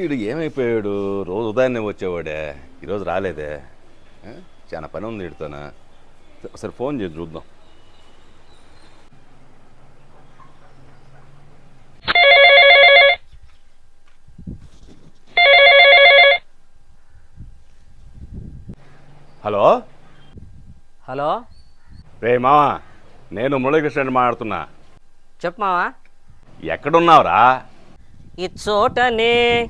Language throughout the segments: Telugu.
ఏడు ఏమైపోయాడు? రోజు ఉదయాన్నే వచ్చేవాడే. ఈరోజు రాలేదే? చాలా పని ఉంది వీడితోన ఒకసారి ఫోన్ చేసి చూద్దాం. హలో? హలో? రే మావా. నేను మురళీకృష్ణ మాట్లాడుతున్నా. చెప్పు మావా. ఎక్కడున్నావురా? ఇచ్చోటనే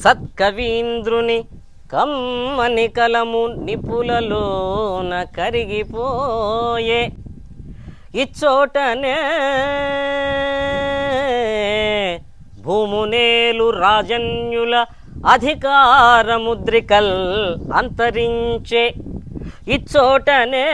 సత్కవీంద్రుని కమ్మని కలము నిపులలోన కరిగిపోయే. ఇచ్చోటనే భూమునేలు రాజన్యుల అధికారముద్రికల్ అంతరించే. ఇచ్చోటనే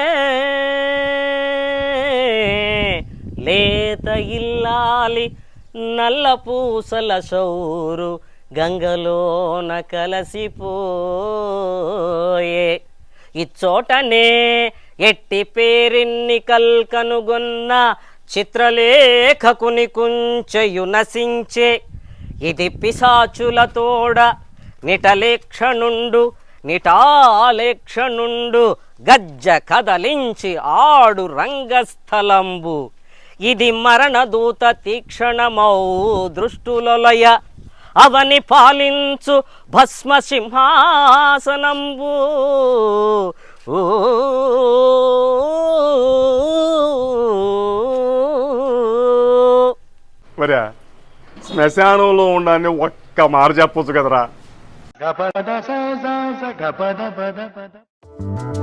లేత ఇల్లాలి నల్ల పూసల సౌరు గంగలోన కలసిపోయే. ఇచ్చోటనే ఎట్టి పేరిన్ని కల్కనుగొన్న చిత్రలేఖకుని కుంచెయు నశించే. ఇది పిశాచుల తోడ నిటలేక్షణుండు నిటాలేక్షణుండు గజ్జ కదలించి ఆడు రంగస్థలంబు. ఇది మరణదూత తీక్షణమౌ దృష్టులొలయ. అవని పాలించు భస్మ సింహాసనంబు. మరే శ్మశానంలో ఉండాలని ఒక్క మాట చెప్పొచ్చు కదరా. గపద పద పద.